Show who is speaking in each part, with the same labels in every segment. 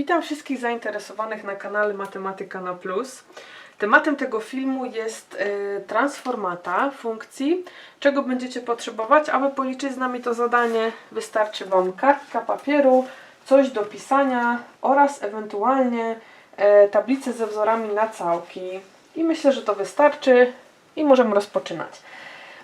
Speaker 1: Witam wszystkich zainteresowanych na kanale Matematyka na Plus. Tematem tego filmu jest e, transformata funkcji. Czego będziecie potrzebować, aby policzyć z nami to zadanie? Wystarczy Wam kartka papieru, coś do pisania oraz ewentualnie e, tablice ze wzorami na całki. I myślę, że to wystarczy i możemy rozpoczynać.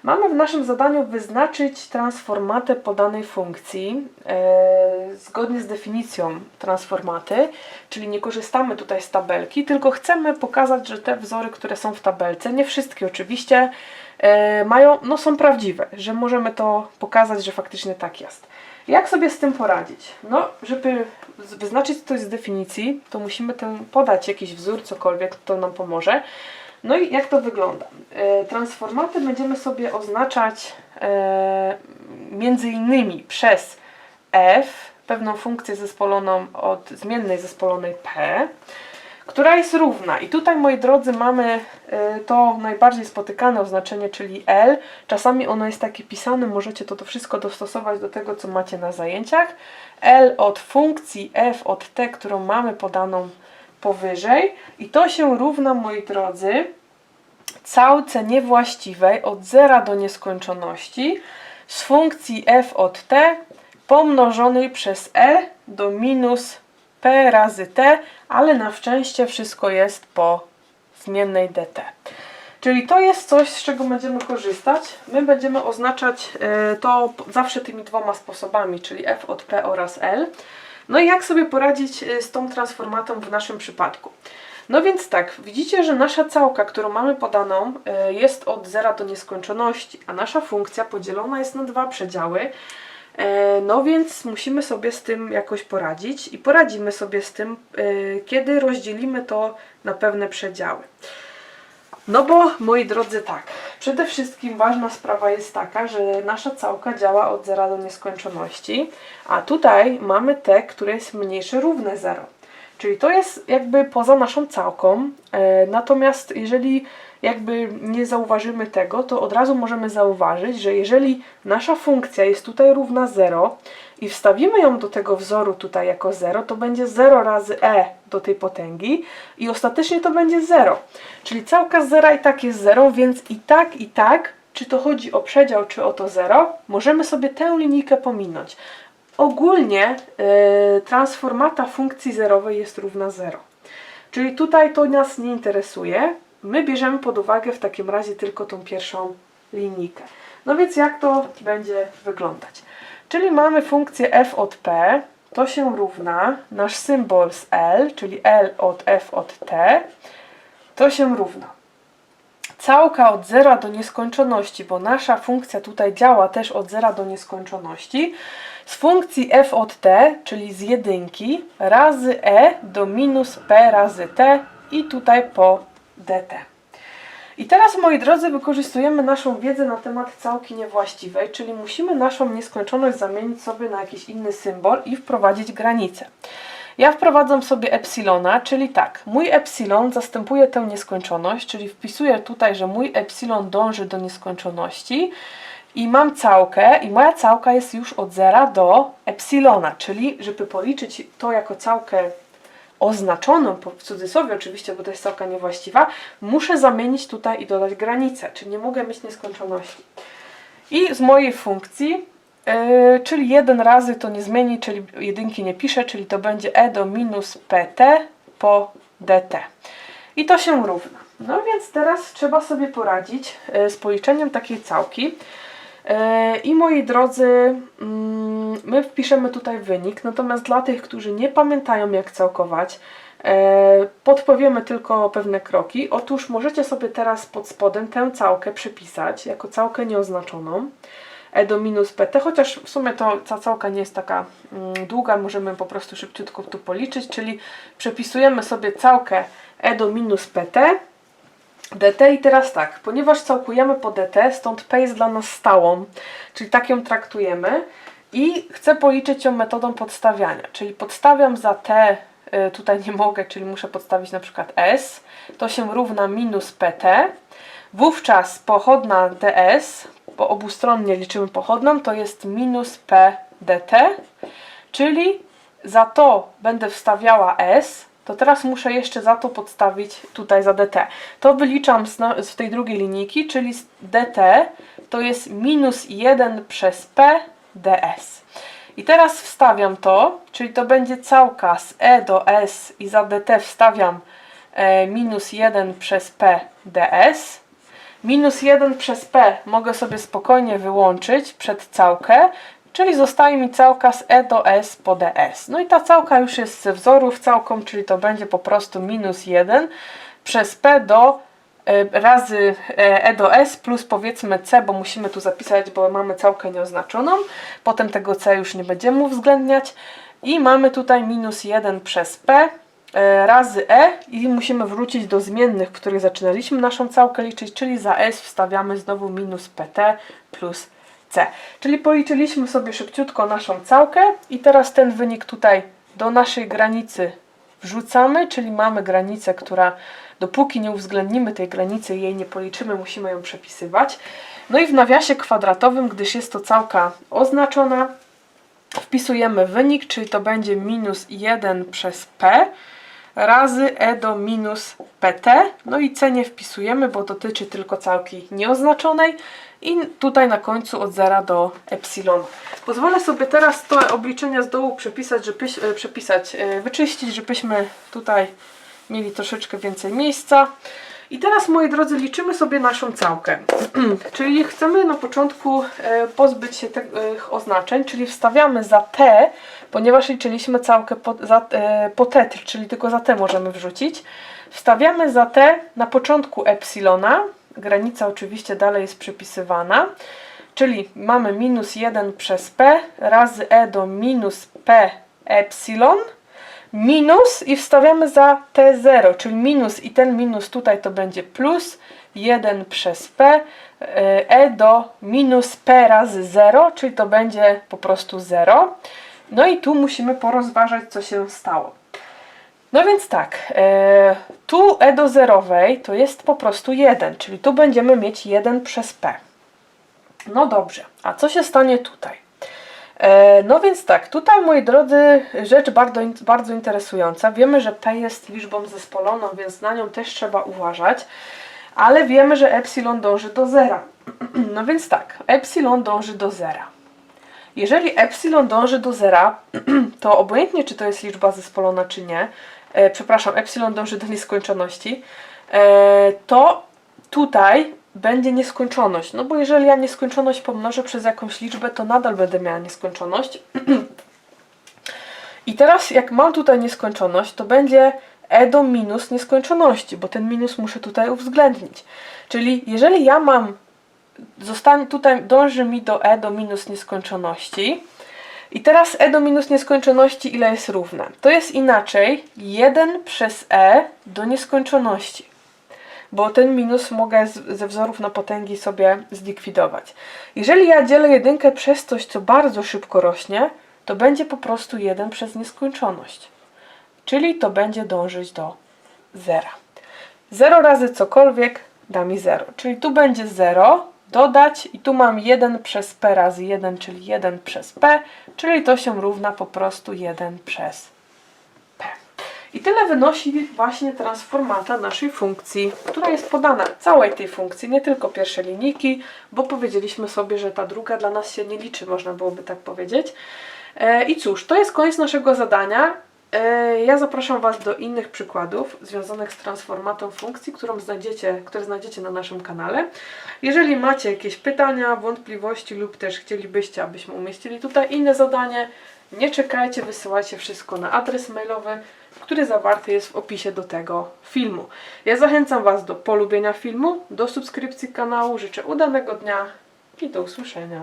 Speaker 1: Mamy w naszym zadaniu wyznaczyć transformatę podanej funkcji e, zgodnie z definicją transformaty, czyli nie korzystamy tutaj z tabelki, tylko chcemy pokazać, że te wzory, które są w tabelce, nie wszystkie oczywiście, e, mają, no są prawdziwe, że możemy to pokazać, że faktycznie tak jest. Jak sobie z tym poradzić? No, żeby wyznaczyć coś z definicji, to musimy ten podać jakiś wzór, cokolwiek, to nam pomoże. No i jak to wygląda? E, Transformaty będziemy sobie oznaczać e, między innymi przez f, pewną funkcję zespoloną od zmiennej zespolonej p, która jest równa. I tutaj, moi drodzy, mamy e, to najbardziej spotykane oznaczenie, czyli L. Czasami ono jest takie pisane, możecie to, to wszystko dostosować do tego, co macie na zajęciach. L od funkcji f od t, którą mamy podaną powyżej. I to się równa, moi drodzy, całce niewłaściwej od zera do nieskończoności z funkcji f od t pomnożonej przez e do minus p razy t, ale na szczęście wszystko jest po zmiennej dt. Czyli to jest coś, z czego będziemy korzystać. My będziemy oznaczać e, to zawsze tymi dwoma sposobami, czyli f od p oraz l. No i jak sobie poradzić e, z tą transformatą w naszym przypadku? No więc tak, widzicie, że nasza całka, którą mamy podaną, e, jest od zera do nieskończoności, a nasza funkcja podzielona jest na dwa przedziały. E, No więc musimy sobie z tym jakoś poradzić i poradzimy sobie z tym, kiedy rozdzielimy to na pewne przedziały. No bo, moi drodzy, tak. Przede wszystkim ważna sprawa jest taka, że nasza całka działa od zera do nieskończoności, a tutaj mamy te, które jest mniejsze równe 0. Czyli to jest jakby poza naszą całką. E, natomiast jeżeli jakby nie zauważymy tego, to od razu możemy zauważyć, że jeżeli nasza funkcja jest tutaj równa 0 i wstawimy ją do tego wzoru tutaj jako 0, to będzie 0 razy e do tej potęgi i ostatecznie to będzie 0. Czyli całka z zera i tak jest 0, więc i tak, i tak, czy to chodzi o przedział, czy o to 0, możemy sobie tę linijkę pominąć. Ogólnie e, transformata funkcji zerowej jest równa 0. Czyli tutaj to nas nie interesuje. My bierzemy pod uwagę w takim razie tylko tą pierwszą linijkę. No więc jak to będzie wyglądać? Czyli mamy funkcję f od p, to się równa nasz symbol z L, czyli L od f od t, to się równa. Całka od zera do nieskończoności, bo nasza funkcja tutaj działa też od zera do nieskończoności, z funkcji f od t, czyli z jedynki, razy e do minus p razy t i tutaj po dt. I teraz, moi drodzy, wykorzystujemy naszą wiedzę na temat całki niewłaściwej, czyli musimy naszą nieskończoność zamienić sobie na jakiś inny symbol i wprowadzić granicę. Ja wprowadzam sobie epsilona, czyli tak, mój epsilon zastępuje tę nieskończoność, czyli wpisuję tutaj, że mój epsilon dąży do nieskończoności i mam całkę i moja całka jest już od zera do epsilona, czyli żeby policzyć to jako całkę oznaczoną, w cudzysłowie oczywiście, bo to jest całka niewłaściwa, muszę zamienić tutaj i dodać granicę, czyli nie mogę mieć nieskończoności. I z mojej funkcji, yy, czyli 1 razy to nie zmieni, czyli jedynki nie piszę, czyli to będzie e do minus pt po dt. I to się równa. No więc teraz trzeba sobie poradzić yy, z policzeniem takiej całki. E, I moi drodzy, mm, my wpiszemy tutaj wynik, natomiast dla tych, którzy nie pamiętają jak całkować, e, podpowiemy tylko pewne kroki. Otóż możecie sobie teraz pod spodem tę całkę przepisać jako całkę nieoznaczoną e do minus pt, chociaż w sumie to ta całka nie jest taka mm, długa, możemy po prostu szybciutko tu policzyć, czyli przepisujemy sobie całkę e do minus pt, dt i teraz tak, ponieważ całkujemy po dt, stąd p jest dla nas stałą, czyli tak ją traktujemy i chcę policzyć ją metodą podstawiania, czyli podstawiam za t, y, tutaj nie mogę, czyli muszę podstawić na przykład s, to się równa minus pt, wówczas pochodna ds, bo obustronnie liczymy pochodną, to jest minus p dt, czyli za to będę wstawiała S, to teraz muszę jeszcze za to podstawić tutaj za dt. To wyliczam z, na, z tej drugiej linijki, czyli dt to jest minus 1 przez p ds. I teraz wstawiam to, czyli to będzie całka z e do s i za dt wstawiam e, minus 1 przez p ds. Minus 1 przez p mogę sobie spokojnie wyłączyć przed całkę, czyli zostaje mi całka z e do s po ds. No i ta całka już jest ze wzorów całką, czyli to będzie po prostu minus 1 przez p do razy e, e do s plus powiedzmy c, bo musimy tu zapisać, bo mamy całkę nieoznaczoną. Potem tego c już nie będziemy uwzględniać. I mamy tutaj minus 1 przez p e, razy e i musimy wrócić do zmiennych, których zaczynaliśmy naszą całkę liczyć, czyli za s wstawiamy znowu minus pt plus c. Czyli policzyliśmy sobie szybciutko naszą całkę i teraz ten wynik tutaj do naszej granicy wrzucamy, czyli mamy granicę, która dopóki nie uwzględnimy tej granicy jej nie policzymy, musimy ją przepisywać. No i w nawiasie kwadratowym, gdyż jest to całka oznaczona, wpisujemy wynik, czyli to będzie minus 1 przez p razy e do minus pt. No i c nie wpisujemy, bo dotyczy tylko całki nieoznaczonej. I tutaj na końcu od 0 do epsilon. Pozwolę sobie teraz te obliczenia z dołu przepisać, żeby, e, przepisać, e, wyczyścić, żebyśmy tutaj mieli troszeczkę więcej miejsca. I teraz, moi drodzy, liczymy sobie naszą całkę. czyli chcemy na początku e, pozbyć się tych oznaczeń, czyli wstawiamy za t, ponieważ liczyliśmy całkę po, za, e, po czyli tylko za t możemy wrzucić. Wstawiamy za t na początku epsilona, granica oczywiście dalej jest przypisywana, czyli mamy minus 1 przez p razy e do minus p epsilon minus i wstawiamy za t0, czyli minus i ten minus tutaj to będzie plus 1 przez p e do minus p razy 0, czyli to będzie po prostu 0. No i tu musimy porozważać, co się stało. No więc tak, e, tu e do zerowej to jest po prostu 1, czyli tu będziemy mieć 1 przez p. No dobrze, a co się stanie tutaj? E, no więc tak, tutaj moi drodzy, rzecz bardzo, bardzo interesująca. Wiemy, że p jest liczbą zespoloną, więc na nią też trzeba uważać, ale wiemy, że epsilon dąży do zera. No więc tak, epsilon dąży do zera. Jeżeli epsilon dąży do zera, to obojętnie czy to jest liczba zespolona czy nie, e, przepraszam, epsilon dąży do nieskończoności, e, to tutaj będzie nieskończoność. No bo jeżeli ja nieskończoność pomnożę przez jakąś liczbę, to nadal będę miała nieskończoność. I teraz jak mam tutaj nieskończoność, to będzie e do minus nieskończoności, bo ten minus muszę tutaj uwzględnić. Czyli jeżeli ja mam zostanie tutaj, dąży mi do e do minus nieskończoności. I teraz e do minus nieskończoności ile jest równe? To jest inaczej 1 przez e do nieskończoności. Bo ten minus mogę z, ze wzorów na potęgi sobie zlikwidować. Jeżeli ja dzielę jedynkę przez coś, co bardzo szybko rośnie, to będzie po prostu 1 przez nieskończoność. Czyli to będzie dążyć do zera. 0 razy cokolwiek da mi 0. Czyli tu będzie 0, dodać i tu mam 1 przez p razy 1, czyli 1 przez p, czyli to się równa po prostu 1 przez p. I tyle wynosi właśnie transformata naszej funkcji, która jest podana całej tej funkcji, nie tylko pierwsze linijki, bo powiedzieliśmy sobie, że ta druga dla nas się nie liczy, można byłoby tak powiedzieć. E, I cóż, to jest koniec naszego zadania. E, ja zapraszam Was do innych przykładów związanych z transformatą funkcji, którą znajdziecie, które znajdziecie na naszym kanale. Jeżeli macie jakieś pytania, wątpliwości lub też chcielibyście, abyśmy umieścili tutaj inne zadanie, nie czekajcie, wysyłajcie wszystko na adres mailowy, który zawarty jest w opisie do tego filmu. Ja zachęcam Was do polubienia filmu, do subskrypcji kanału, życzę udanego dnia i do usłyszenia.